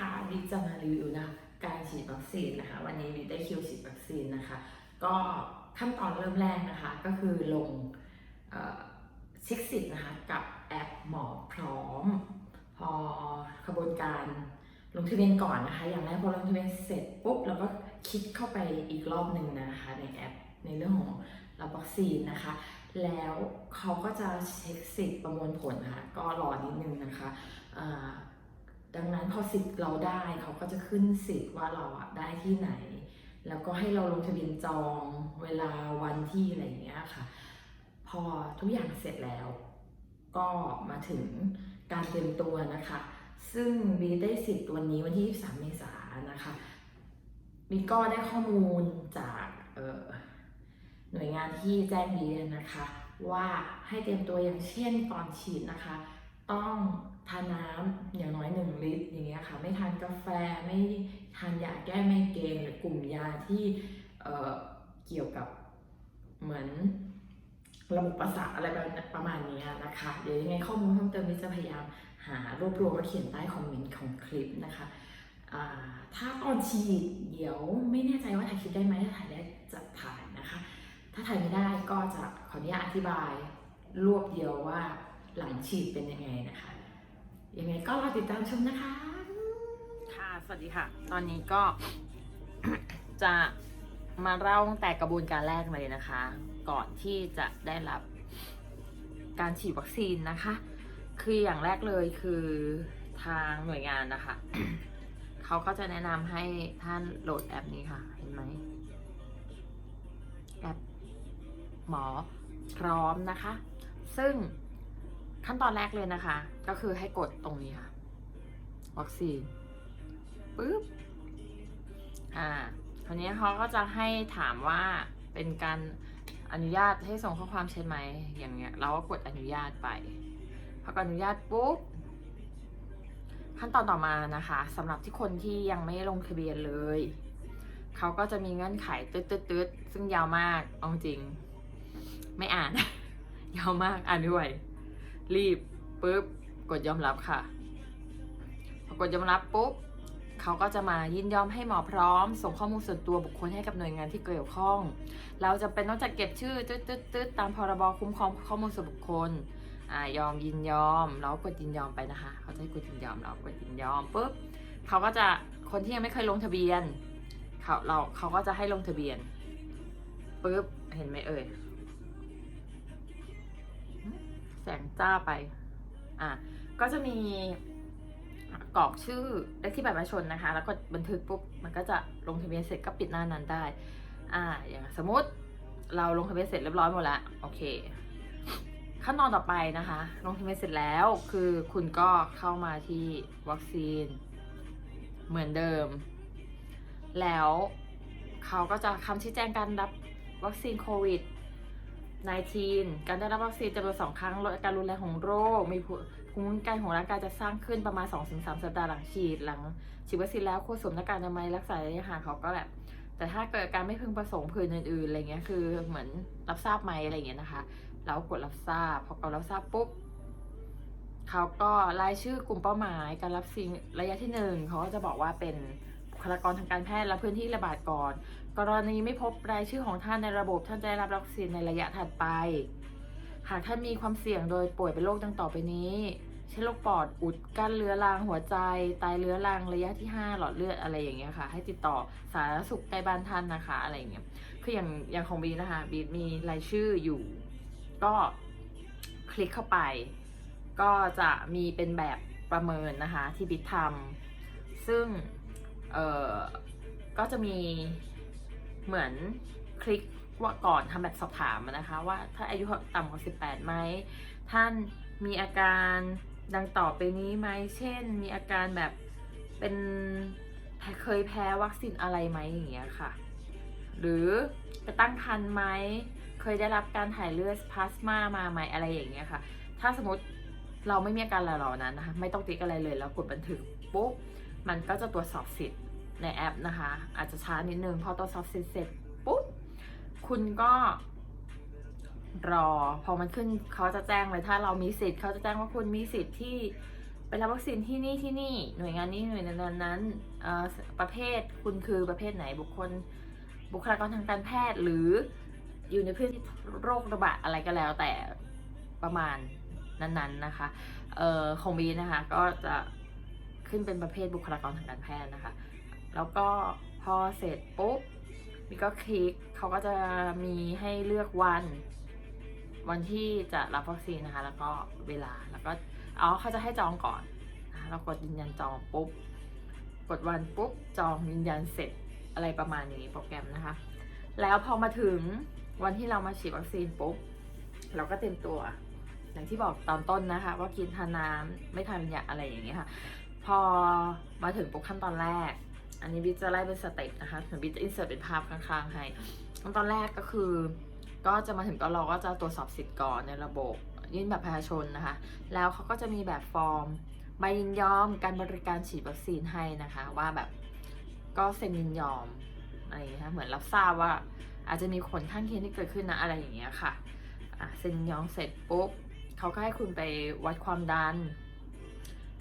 นะคะบีจะมารีวิวนะการฉีดวัคซีนนะคะ วันนี้บีได้คิวฉีดวัคซีนนะคะ ก็ขั้นตอนเริ่มแรกนะคะ ก็คือลงเอ่อเช็คสิทธิ์นะคะ กับแอปหมอพร้อม พอขบวนการลงทะเบียนก่อนนะคะ อย่างแรกพอลงทะเบียนเสร็จปุ๊บเราก็คลิกเข้าไปอีกรอบหนึ่งนะคะ ในแอปในเรื่องของรับวัคซีนนะคะ แล้วเขาก็จะเช็คสิทธิ์ประมวลผลนะคะก็รอนิดนึงนะคะอ่า พอสิทธิ์เราได้เขาก็จะขึ้นสิทธิ์ว่าเราอะได้ที่ไหน แล้วก็ให้เราลงทะเบียนจองเวลาวันที่อะไรอย่างเงี้ยค่ะ พอทุกอย่างเสร็จแล้ว ก็มาถึงการเตรียมตัวนะคะ ซึ่งบีได้สิทธิ์วันนี้วันที่ 23 เมษายนนะคะบีก็ได้ข้อมูลจากเหน่วยงานที่แจ้งบีนะคะ ว่าให้เตรียมตัวอย่างเช่นก่อนฉีดนะคะ ต้องทานน้ อย่างน้อย1ลิตรอย่างเงี้ยค่ะไม่ทานกาแฟไม่ทานยาแก้ไมเกรนหรือกลุ่มยาที่เเกี่ยวกับเหมือนระบบประสาทอะไรประมาณนี้นะคะ เดี๋ยวยังไงข้อมูลเพิ่มเติมนี้จะพยายามหารวบรวมมาเขียนใต้คอมเมนต์ของคลิปนะคะถ้าตอนฉีดเดี๋ยวไม่แน่ใจว่าถ่ายคลิปได้ไหมถ้าถ่ายได้จะถ่ายนะคะ ถ้าถ่ายไม่ได้ก็จะขออนุญาตอธิบายรวบเดียวว่าหลังฉีดเป็นยังไงนะคะ ยังไงก็รอติดตามชมนะคะ ค่ะ สวัสดีค่ะ ตอนนี้ก็จะมาเล่าตั้งแต่กระบวนการแรกเลยนะคะ ก่อนที่จะได้รับการฉีดวัคซีนนะคะ คืออย่างแรกเลยคือทางหน่วยงานนะคะ เขาก็จะแนะนำให้ท่านโหลดแอปนี้ค่ะ เห็นไหมแอปหมอพร้อมนะคะ ซึ่ง ขั้นตอนแรกเลยนะคะ ก็คือให้กดตรงนี้ค่ะ วัคซีนปึ๊บ อ่า คราวนี้เขาก็จะให้ถามว่าเป็นการอนุญาตให้ส่งข้อความใช่ไหม อย่างเงี้ย เราก็กดอนุญาตไป พอกอนุญาตปุ๊บ ขั้นตอนต่อมานะคะสำหรับที่คนที่ยังไม่ลงทะเบียนเลย เขาก็จะมีเงื่อนไขตืดตืดตืดๆซึ่งยาวมากเอาจริง ไม่อ่าน ยาวมากอ่านด้วย รีบปุ๊บกดยอมรับค่ะพอกดยอมรับปุ๊บเขาก็จะมายินยอมให้หมอพร้อม ส่งข้อมูลส่วนตัวบุคคลให้กับหน่วยงานที่เกี่ยวข้อง เราจะเป็นต้องจัดเก็บชื่อตืดตืดตืดตามพรบคุ้มครองข้อมูลส่วนบุคคลอ่ายอมยินยอมแล้วกดยินยอมไปนะคะ เขาจะให้กดยินยอมเรากดยินยอมปุ๊บเขาก็จะคนที่ยังไม่เคยลงทะเบียนเขาเราเขาก็จะให้ลงทะเบียนปุ๊บเห็นไหมเอ่ย แสงจ้าไปอะก็จะมีกรอกชื่อเลขที่บัตรประชาชนนะคะ แล้วก็บันทึกปุ๊บมันก็จะลงทะเบียนเสร็จก็ปิดหน้านั้นได้ อ่า อย่างสมมติเราลงทะเบียนเสร็จเรียบร้อยหมดแล้วโอเค ขั้นตอนต่อไปนะคะ ลงทะเบียนเสร็จแล้วคือคุณก็เข้ามาที่วัคซีน เหมือนเดิม แล้วเขาก็จะคำชี้แจงการรับวัคซีนโควิด 19 การได้รับวัคซีนจำนวนสองครั้งลดการรุนแรงของโรค มีภูมิคุ้มกันของร่างกายจะสร้างขึ้นประมาณ 2-3 สัปดาห์หลังฉีด หลังฉีดวัคซีนแล้วควรสวมหน้ากากอนามัยรักษาระยะห่างเขาก็แบบ แต่ถ้าเกิดการไม่พึงประสงค์ผื่นอื่นๆอะไรเงี้ยคือเหมือนรับทราบไหมอะไรเงี้ยนะคะ เรากดรับทราบ พอกดรับทราบปุ๊บเขาก็รายชื่อกลุ่มเป้าหมาย การรับซีนระยะที่หนึ่งเขาก็จะบอกว่าเป็น คลากรทางการแพทย์และพื้นที่ระบาดก่อน กรณีไม่พบรายชื่อของท่านในระบบท่านจะได้รับวัคซีนในระยะถัดไป หากท่านมีความเสี่ยงโดยป่วยเป็นโรคดังต่อไปนี้เช่นโรคปอดอุดกั้นเรื้อรังหัวใจไตเรื้อรังระยะที่ 5 หลอดเลือดอะไรอย่างเงี้ยค่ะ ให้ติดต่อสาธารณสุขใกล้บ้านท่านนะคะอะไรอย่างเงี้ยคืออย่างอย่างของบีนะคะบีมีรายชื่ออยู่ ก็คลิกเข้าไป ก็จะมีเป็นแบบประเมินนะคะที่บิททำซึ่ง เอ่อก็จะมีเหมือนคลิกว่าก่อนทำแบบสอบถามนะคะ ว่าถ้าอายุต่ำกว่า 18ไหมท่านมีอาการดังต่อไปนี้ไหมเช่น มีอาการแบบเป็นเคยแพ้วัคซีนอะไรไหมอย่างเงี้ยค่ะ หรือจะตั้งครรภ์ไหมเคยได้รับการถ่ายเลือดพลาสมามาไหมอะไรอย่างเงี้ยค่ะ ถ้าสมมติเราไม่มีอาการเหล่านั้นนะคะ ไม่ต้องติ๊กอะไรเลยแล้วกดบันทึกปุ๊บ มันก็จะตรวจสอบสิทธิ์ในแอปนะคะ อาจจะช้านิดนึงพอตรวจสอบสิทธิ์เสร็จปุ๊บคุณก็รอ พอมันขึ้นเขาจะแจ้งเลยถ้าเรามีสิทธิ์เขาจะแจ้งว่าคุณมีสิทธิ์ที่ไปรับวัคซีนที่นี่ที่นี่หน่วยงานนี้หน่วยงานนั้นประเภทคุณคือประเภทไหนบุคคลบุคลากรทางการแพทย์หรืออยู่ในพื้นที่โรคระบาดอะไรก็แล้วแต่ประมาณนั้นๆนะคะ เอ่อของบีนะคะก็จะ ขึ้นเป็นประเภทบุคลากรทางการแพทย์นะคะ แล้วก็พอเสร็จปุ๊บมีก็คลิกเขาก็จะมีให้เลือกวัน วันที่จะรับวัคซีนนะคะ แล้วก็เวลาแล้วก็อ๋อเขาจะให้จองก่อนนะะเรากดยืนยันจองปุ๊บกดวันปุ๊บจองยืนยันเสร็จอะไรประมาณนี้โปรแกรมนะคะ แล้วพอมาถึงวันที่เรามาฉีดวัคซีนปุ๊บเราก็เตรียมตัว อย่างที่บอกตอนต้นนะคะ ว่ากินทานน้ำไม่ทานยาอะไรอย่างเงี้ยค่ะ พอมาถึงปุ๊บขั้นตอนแรก อันนี้บิ๊กจะไล่เป็นสเต็ปนะคะเหมือนบิ๊กจะอินเสิร์ตเป็นภาพข้างๆให้ขั้นตอนแรกก็คือ ก็จะมาถึงก็เราก็จะตรวจสอบสิทธิ์ก่อนในระบบยื่นแบบประชาชนนะคะ แล้วเขาก็จะมีแบบฟอร์มใบยินยอมการบริการฉีดวัคซีนให้นะคะ ว่าแบบก็เซ็นยินยอมอะไรอย่างเงี้ยค่ะเหมือนรับทราบว่าอาจจะมีผลข้างเคียงที่เกิดขึ้นนะอะไรอย่างเงี้ยค่ะอะเซ็นยินยอมเสร็จปุ๊บเขาก็ให้คุณไปวัดความดัน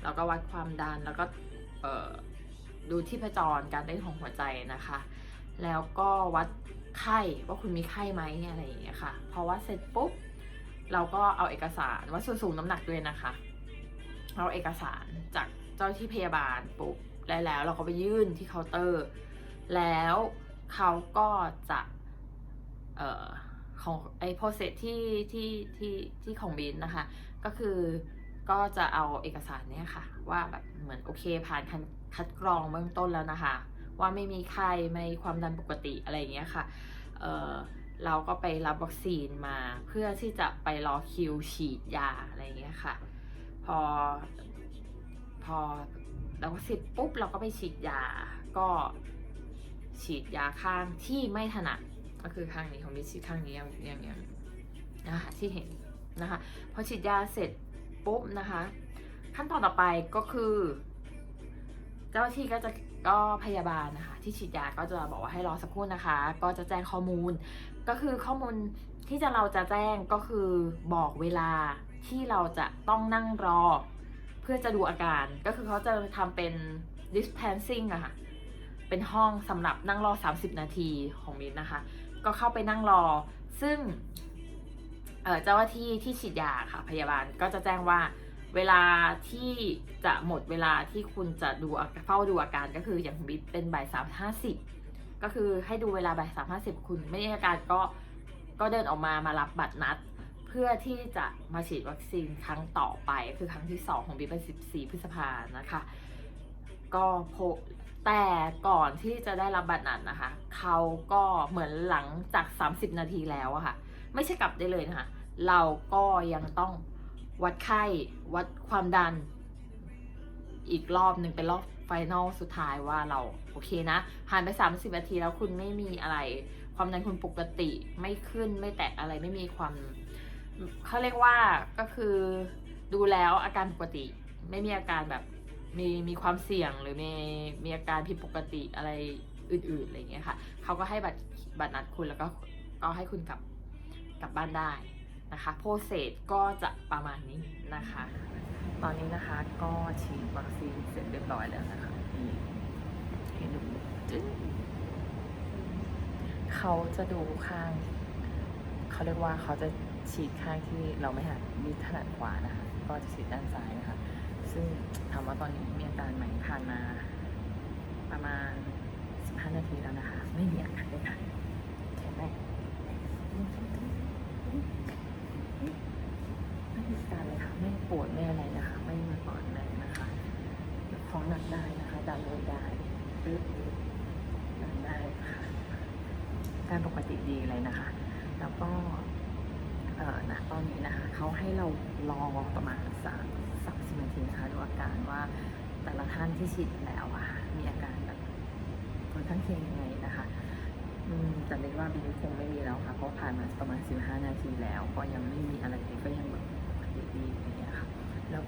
แล้วก็วัดความดันแล้วก็ดูที่ประจรการเต้นของหัวใจนะคะ แล้วก็วัดไข้ว่าคุณมีไข้ไหมอะไรอย่างเงี้ยค่ะพอวัดเสร็จปุ๊บเราก็เอาเอกสารวัดส่วนสูงน้ำหนักด้วยนะคะเอาเอกสารจากเจ้าหน้าที่พยาบาลปุ๊บแล้วแล้วเราก็ไปยื่นที่เคาน์เตอร์ แล้วเขาก็จะเอ่อของไอ้โปรเซสที่ที่ที่ที่ของบินนะคะ ก็คือ ก็จะเอาเอกสารเนี้ยค่ะ ว่าแบบเหมือนโอเคผ่านคัดคัดกรองเบื้องต้นแล้วนะคะ ว่าไม่มีไข้ไม่ความดันปกติอะไรอย่างเงี้ยค่ะเออเราก็ไปรับวัคซีนมาเพื่อที่จะไปรอคิวฉีดยาอะไรอย่างเงี้ยค่ะ พอพอเรับวัคซีนปุ๊บเราก็ไปฉีดยา ก็ฉีดยาข้างที่ไม่ถนัดก็คือข้างนี้ของมิฉีดข้างนี้ยังยังยังนะคะที่เห็นนะคะพอฉีดยาเสร็จ ปุ๊บนะคะ ขั้นตอนต่อไปก็คือ เจ้าหน้าที่ก็จะก็พยาบาลนะคะ ที่ฉีดยาก็จะบอกว่าให้รอสักครู่นะคะ ก็จะแจ้งข้อมูล ก็คือข้อมูลที่จะเราจะแจ้งก็คือบอกเวลาที่เราจะต้องนั่งรอ เพื่อจะดูอาการก็คือเขาจะทำเป็น dispensing อะค่ะเป็นห้องสำหรับนั่งรอ 30 นาทีของมินนะคะ ก็เข้าไปนั่งรอ ซึ่ง เจ้าหน้าที่ที่ฉีดยาค่ะพยาบาลก็จะแจ้งว่าเวลาที่จะหมดเวลาที่คุณจะดูอาเฝ้าดูอาการก็คืออย่างบิ๊กเป็นบ่ายสามห้าสิบก็คือให้ดูเวลาบ่ายสามห้าสิบคุณไม่มีอาการก็ก็เดินออกมามารับบัตรนัด เพื่อที่จะมาฉีดวัคซีนครั้งต่อไป คือครั้งที่สองของบิ๊กเป็นสิบสี่พฤษภานะคะ ก็โพแต่ก่อนที่จะได้รับบัตรนัดนะคะ เขาก็เหมือนหลังจาก 30 นาทีแล้วอะค่ะ ไม่ใช่กลับได้เลยนะคะ เราก็ยังต้องวัดไข้วัดความดัน อีกรอบหนึ่งเป็นรอบไฟนอลสุดท้ายว่าเราโอเคนะผ่านไป 30นาทีแล้วคุณไม่มีอะไร ความดันคุณปกติไม่ขึ้นไม่แตกอะไรไม่มีความเขาเรียกว่าก็คือดูแล้วอาการปกติ ไม่มีอาการแบบมีมีความเสี่ยงหรือมีมีอาการผิดปกติอะไรอื่นๆอะไรอย่างเงี้ยค่ะเขาก็ให้บัตรบัตรนัดคุณแล้วก็ก็ให้คุณกลับ กลับบ้านได้นะคะโปรเซสก็จะประมาณนี้นะคะ ตอนนี้นะคะก็ฉีดวัคซีนเสร็จเรียบร้อยแล้วนะคะให้ดูจึ๊เขาจะดูข้าง เขาเรียกว่าเขาจะฉีดข้างที่เราไม่ถนัดมีถนัดขวานะคะ ก็จะฉีดด้านซ้ายนะคะ ซึ่งถามว่าตอนนี้มีอาการไหมผ่านมา ประมาณ 15 นาทีแล้วนะคะ ไม่มีอาการเลยค่ะแข็งแรงไม่มีอาการเลยค่ะ ไม่ ปวดไม่อะไรนะคะ ไม่มีปวดอะไรนะคะท้องหนักได้นะคะดันเลยได้ปึ๊บดันได้ค่ะการปกติดีเลยนะคะ แล้วก็เอ่อณตอนนี้นะคะเขาให้เรารอประมาณสามสามสิบนาทีนะคะดูอาการว่าแต่ละท่านที่ฉีดแล้วอะมีอาการแบบผลข้างเคียงยังไงนะคะอืมแต่เรียกว่าบินคงไม่มีแล้วค่ะ เพราะผ่านมาประมาณสิบห้านาทีแล้ว ก็ยังไม่มีอะไรเลยก็ยังแบบปกติดี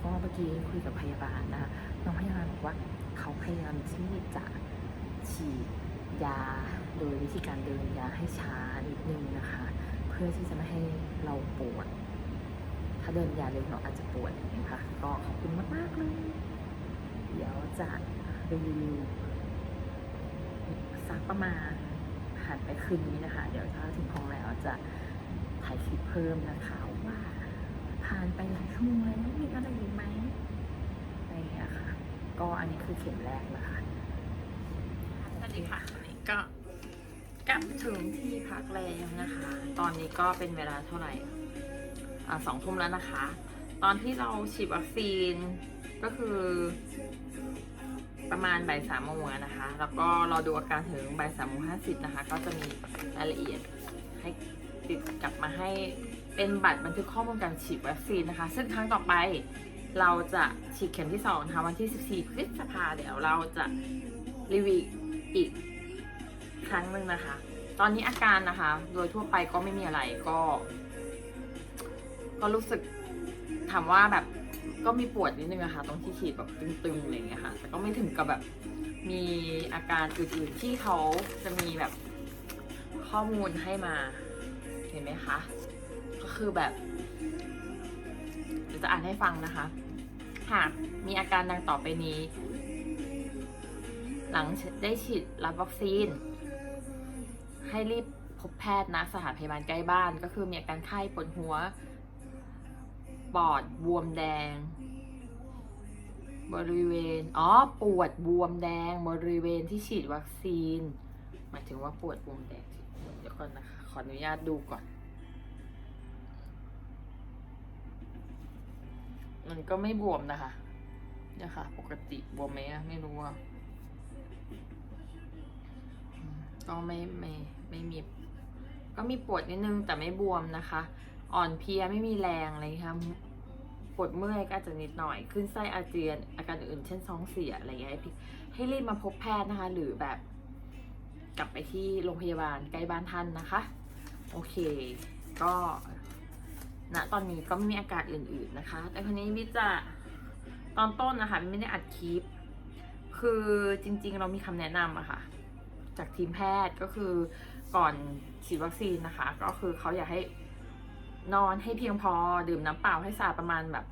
ก็เมื่อกี้คุยกับพยาบาลนะคะน้องพยาบาลบอกว่าเขาพยายามที่จะฉีดยาโดยวิธีการเดินยาให้ช้านิดนึงนะคะ เพื่อที่จะไม่ให้เราปวด ถ้าเดินยาเร็วหน่อยอาจจะปวดนี้ค่ะก็ขอบคุณมาก ๆ เลย เดี๋ยวจะรีวิวสักประมาณผ่านไปคืนนี้นะคะ เดี๋ยวถ้าถึงห้องแล้วจะถ่ายคลิปเพิ่มนะคะว่าผ่านไปหลายชั่วโมงแล้วมีอะไรอีกไหมอะไรอย่างเงี้ยค่ะ ก็อันนี้คือเข็มแรกนะคะสวัสดีค่ะวันนี้ก็กลับถึงที่พักแล้วนะคะ ตอนนี้ก็เป็นเวลาเท่าไหร่อ่าสองทุ่มแล้วนะคะ ตอนที่เราฉีดวัคซีนก็คือประมาณบ่ายสามโมงอนะคะ แล้วก็รอดูอาการถึงบ่ายสามโมงห้าสิบนะคะ ก็จะมีรายละเอียดให้ติดกลับมาให้เป็นบัตรบันทึกข้อมูลการฉีดวัคซีนนะคะ ซึ่งครั้งต่อไป เราจะฉีดเข็มที่สองนะคะวันที่ 14 พฤษภาเดี๋ยวเราจะรีวิวอีกครั้งหนึ่งนะคะ ตอนนี้อาการนะคะ โดยทั่วไปก็ไม่มีอะไรก็ ก็รู้สึกถามว่าแบบก็มีปวดนิดนึงอะค่ะตรงที่ฉีดแบบตึงๆอะไรอย่างเงี้ยค่ะ แต่ก็ไม่ถึงกับแบบมีอาการอื่นๆที่เขาจะมีแบบข้อมูลให้มา เห็นไหมคะ ก็คือแบบ จะอ่านให้ฟังนะคะ หากมีอาการดังต่อไปนี้ หลังได้ฉีดรับวัคซีน ให้รีบพบแพทย์นะสถานพยาบาลใกล้บ้าน ก็คือมีอาการไข้ปวดหัว ปอดบวมแดง บริเวณ อ๋อ ปวดบวมแดง บริเวณที่ฉีดวัคซีน หมายถึงว่าปวดบวมแดง เดี๋ยวก่อนนะคะ ขออนุญาตดูก่อน มันก็ไม่บวมนะคะเนี่ยค่ะ ปกติบวมไหมอะไม่รู้อะก็ไม่ไม่ไม่มี ก็มีปวดนิดนึงแต่ไม่บวมนะคะ อ่อนเพลียไม่มีแรงอะไรอย่างเงี้ยค่ะปวดเมื่อยก็อาจจะนิดหน่อย ขึ้นไส้อาเจียน อาการอื่นเช่นท้องเสียอะไรอย่างเงี้ยพี่ให้รีบมาพบแพทย์นะคะ หรือแบบกลับไปที่โรงพยาบาลใกล้บ้านท่านนะคะ โอเค ก็ ณตอนนี้ก็ไม่มีอาการอื่นๆนะคะ แต่คนนี้วิจะตอนต้นนะคะไม่ได้อัดคลิป คือจริงๆ เรามีคำแนะนำอะค่ะ จากทีมแพทย์ก็คือก่อนฉีดวัคซีนนะคะ ก็คือเขาอยากให้นอนให้เพียงพอดื่มน้ำเปล่าให้สะอาดประมาณแบบ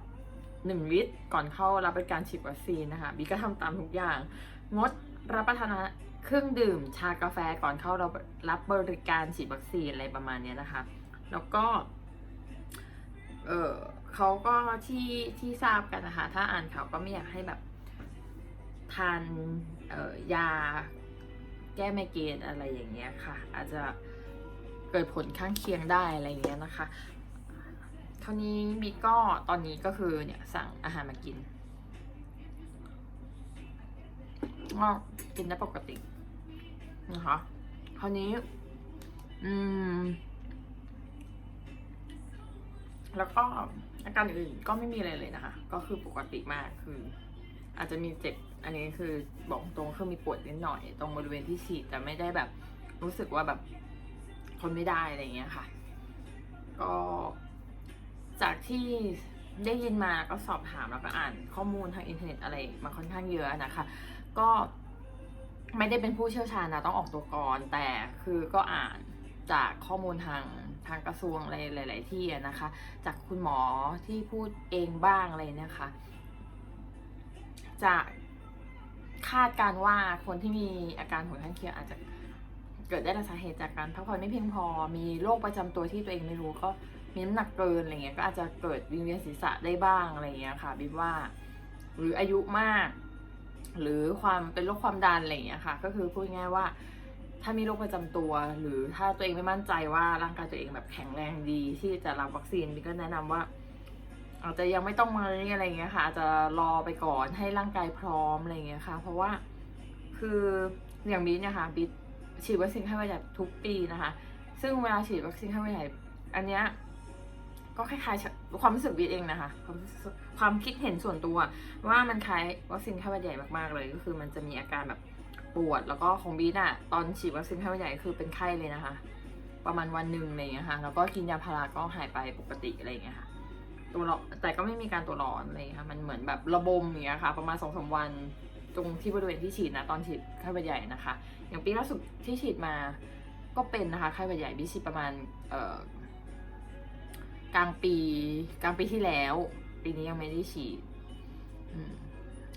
หนึ่งลิตรก่อนเข้ารับบริการฉีดวัคซีนนะคะบีก็ทำตามทุกอย่าง งดรับประทานเครื่องดื่มชากาแฟก่อนเข้ารับรับบริการฉีดวัคซีนอะไรประมาณนี้นะคะ แล้วก็ เออเขาก็ที่ที่ทราบกันนะคะ ถ้าอ่านข่าวก็ไม่อยากให้แบบทานเอ่อยาแก้ไมเกรนอะไรอย่างเงี้ยค่ะ อาจจะเกิดผลข้างเคียงได้อะไรอย่างเงี้ยนะคะครานี้มีก็ตอนนี้ก็คือเนี่ยสั่งอาหารมากินก็กินได้ปกตินะคะคราวนี้ อืม แล้วก็อาการอื่นก็ไม่มีอะไรเลยนะคะ ก็คือปกติมากคือ อาจจะมีเจ็บ อันนี้คือบอกตรงคือมีปวดนิดหน่อย ตรงบริเวณที่ฉีดแต่ไม่ได้แบบรู้สึกว่าแบบทนไม่ได้อะไรเงี้ยค่ะ ก็จากที่ได้ยินมาก็สอบถามแล้วก็อ่านข้อมูลทางอินเทอร์เน็ตอะไรมาค่อนข้างเยอะนะคะ ก็ไม่ได้เป็นผู้เชี่ยวชาญนะต้องออกตัวก่อนแต่คือก็อ่าน จากข้อมูลทางทางกระทรวงอะไรหลาย ๆ ที่นะคะ จากคุณหมอที่พูดเองบ้างอะไรนี่ยค่ะจะคาดการว่าคนที่มีอาการผลข้างเคียงอาจจะเกิดได้จากสาเหตุจากการพักผ่อนไม่เพียงพอ มีโรคประจำตัวที่ตัวเองไม่รู้ก็มีน้ำหนักเกินอะไรเงี้ยก็อาจจะเกิดวิงเวียนศีรษะได้บ้างอะไรเงี้ยค่ะบิบว่า หรืออายุมาก หรือความเป็นโรคความดันอะไรเงี้ยค่ะ ก็คือพูดง่ายว่า ถ้ามีโรคประจำตัว หรือถ้าตัวเองไม่มั่นใจว่าร่างกายตัวเองแบบแข็งแรงดี ที่จะรับวัคซีนก็แนะนำว่า อาจจะยังไม่ต้องมาอะไรเงี้ยค่ะ อาจจะรอไปก่อนให้ร่างกายพร้อมอะไรเงี้ยค่ะ เพราะว่าคืออย่างบีเนี่ยค่ะบีฉีดวัคซีนไข้หวัดใหญ่ทุกปีนะคะ ซึ่งเวลาฉีดวัคซีนไข้หวัดใหญ่อันเนี้ยก็คล้ายๆความรู้สึกบีเองนะคะความความคิดเห็นส่วนตัว ว่ามันคล้ายวัคซีนไข้หวัดใหญ่มากๆเลย ก็คือมันจะมีอาการแบบ ปวด แล้วก็ของบีน่ะตอนฉีดวัคซีนไข้หวัดใหญ่คือเป็นไข้เลยนะคะ ประมาณวันหนึ่งอะไรอย่างเงี้ยค่ะ แล้วก็กินยาพาราก็หายไปปกติอะไรอย่างเงี้ยค่ะ ตัวร้อนแต่ก็ไม่มีการตัวร้อนอะไรอย่างเงี้ยค่ะ มันเหมือนแบบระบมอย่างเงี้ยค่ะ ประมาณสองสามวันตรงที่บริเวณที่ฉีดนะตอนฉีดไข้หวัดใหญ่นะคะ อย่างปีล่าสุดที่ฉีดมาก็เป็นนะคะไข้หวัดใหญ่บิฉีดประมาณเอ่อกลางปีกลางปีที่แล้ว ปีนี้ยังไม่ได้ฉีด อืม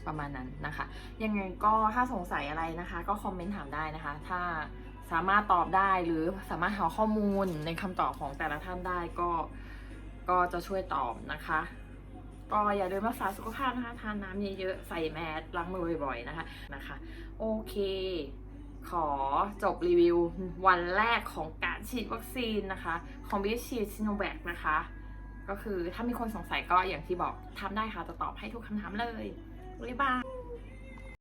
ประมาณนั้นนะคะ ยังไงก็ถ้าสงสัยอะไรนะคะ ก็คอมเมนต์ถามได้นะคะ ถ้าสามารถตอบได้หรือสามารถหาข้อมูลในคำตอบของแต่ละท่านได้ก็ก็จะช่วยตอบนะคะ ก็อย่าลืมรักษาสุขภาพนะคะทานน้ำเยอะๆใส่แมสล้างมือบ่อยๆนะคะนะคะ โอเค ขอจบรีวิววันแรกของการฉีดวัคซีนนะคะ ของบิฉีดซิโนแวคนะคะ ก็คือถ้ามีคนสงสัยก็อย่างที่บอกทำได้ค่ะจะตอบให้ทุกคำถามเลย mười.